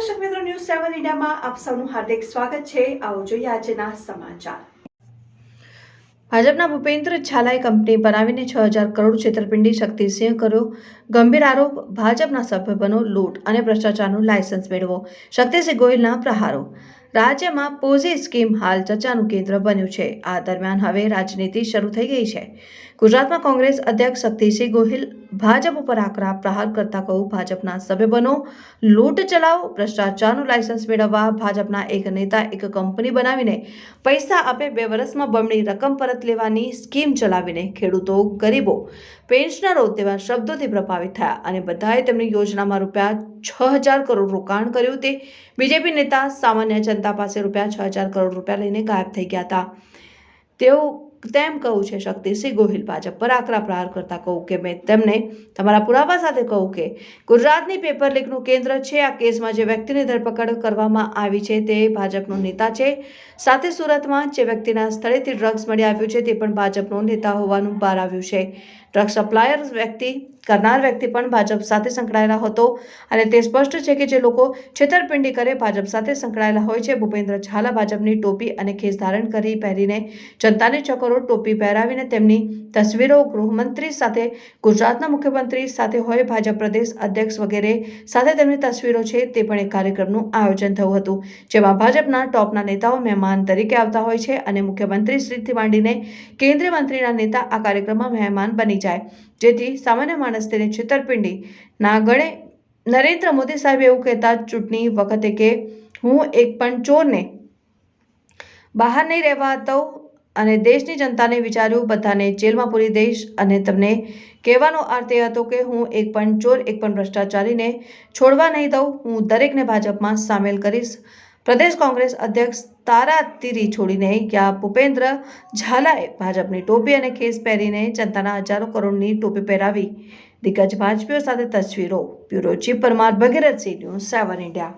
સેવન ઇન્ડિયામાં આપ સૌનું હાર્દિક સ્વાગત છે. આવો જોઈએ આજના સમાચાર. ભાજપના ભૂપેન્દ્ર ઝાલાએ કંપની બનાવીને છ હજાર કરોડ છેતરપિંડી શક્તિસિંહ કર્યો. ગંભીર આરોપ, ભાજપના સભ્ય બનો લૂંટ અને ભ્રષ્ટાચારનું લાયસન્સ મેળવો. શક્તિસિંહ ગોહિલના પ્રહારો. રાજ્યમાં પોઝી સ્કીમ હાલ ચર્ચાનું કેન્દ્ર બન્યું છે. આ દરમિયાન હવે રાજનીતિ શરૂ થઈ ગઈ છે. ગુજરાતમાં કોંગ્રેસ અધ્યક્ષ શક્તિસિંહ ગોહિલ ભાજપ ઉપર આકરા પ્રહાર કરતા કહું, ભાજપના સભ્ય બનો, લૂંટ ચલાવો, ભ્રષ્ટાચારનું લાયસન્સ મેળવવા, ભાજપના એક નેતા એક કંપની બનાવીને પૈસા આપે, બે વર્ષમાં બમણી રકમ પરત લેવાની સ્કીમ ચલાવીને ખેડૂતો ગરીબો, પેન્શનરો તેવા શબ્દોથી પ્રભાવિત થયા અને બધાએ તેમની યોજનામાં રૂપિયા છ હજાર કરોડ રોકાણ કર્યું તે બીજેપી નેતા સામાન્ય જનતા પાસે રૂપિયા છ હજાર કરોડ રૂપિયા લઈને ગાયબ થઈ ગયા હતા. તેઓ તેમ કહું છે શક્તિસિંહ ગોહિલ ભાજપ પર આકરા પ્રહાર કરતા કહું કે મેં તેમને તમારા પુરાવા સાથે કહું કે ગુજરાતની પેપર લીકનું કેન્દ્ર છે, આ કેસમાં જે વ્યક્તિની ધરપકડ કરવામાં આવી છે તે ભાજપનો નેતા છે. સાથે સુરતમાં જે વ્યક્તિના સ્થળેથી ડ્રગ્સ મળી આવ્યું છે તે પણ ભાજપનો નેતા હોવાનું બહાર આવ્યું છે. ડ્રગ્સ સપ્લાયર વ્યક્તિ, કરનાર વ્યક્તિ પણ ભાજપ સાથે સંકળાયેલા હતો અને તે સ્પષ્ટ છે કે જે લોકો છેતરપિંડી કરે ભાજપ સાથે સંકળાયેલા હોય છે. ભૂપેન્દ્ર ઝાલા ભાજપની ટોપી અને ખેસ ધારણ કરી પહેરીને જનતાને છ કરોડ ટોપી પહેરાવીને તેમની તસવીરો ગૃહમંત્રી સાથે, ગુજરાતના મુખ્યમંત્રી સાથે હોય, ભાજપ પ્રદેશ અધ્યક્ષ વગેરે સાથે તેમની તસવીરો છે તે પણ એક કાર્યક્રમનું આયોજન થયું હતું, જેમાં ભાજપના ટોપના નેતાઓ મહેમાન તરીકે આવતા હોય છે અને મુખ્યમંત્રી શ્રીથી માંડીને કેન્દ્રીય મંત્રીના નેતા આ કાર્યક્રમમાં મહેમાન બની જાય. જેથી સામાન્ય માણસ તેને છેતરપિંડી ના ગણે. નરેન્દ્ર મોદી સાહેબ એવું કહેતા ચૂંટણી વખતે કે, હું એક પણ ચોરને બહાર નહીં રહેવા દઉં અને દેશની જનતાને વિચાર્યું, બધાને જેલમાં પૂરી દઈશ અને તમને કહેવાનો અર્થ એ હતો કે હું એક પણ ચોર, એક પણ ભ્રષ્ટાચારીને છોડવા નહીં દઉં. હું દરેકને ભાજપમાં સામેલ કરીશ. પ્રદેશ કોંગ્રેસ અધ્યક્ષ તારા તીરી છોડીને યા ભૂપેન્દ્ર ઝાલાએ ભાજપની ટોપી અને ખેસ પહેરીને જનતાના હજારો કરોડની ટોપી પહેરાવી. દિગ્ગજ ભાજપીઓ સાથે તસવીરો, bureau chief Parmar Bhagirathsinh news seven India.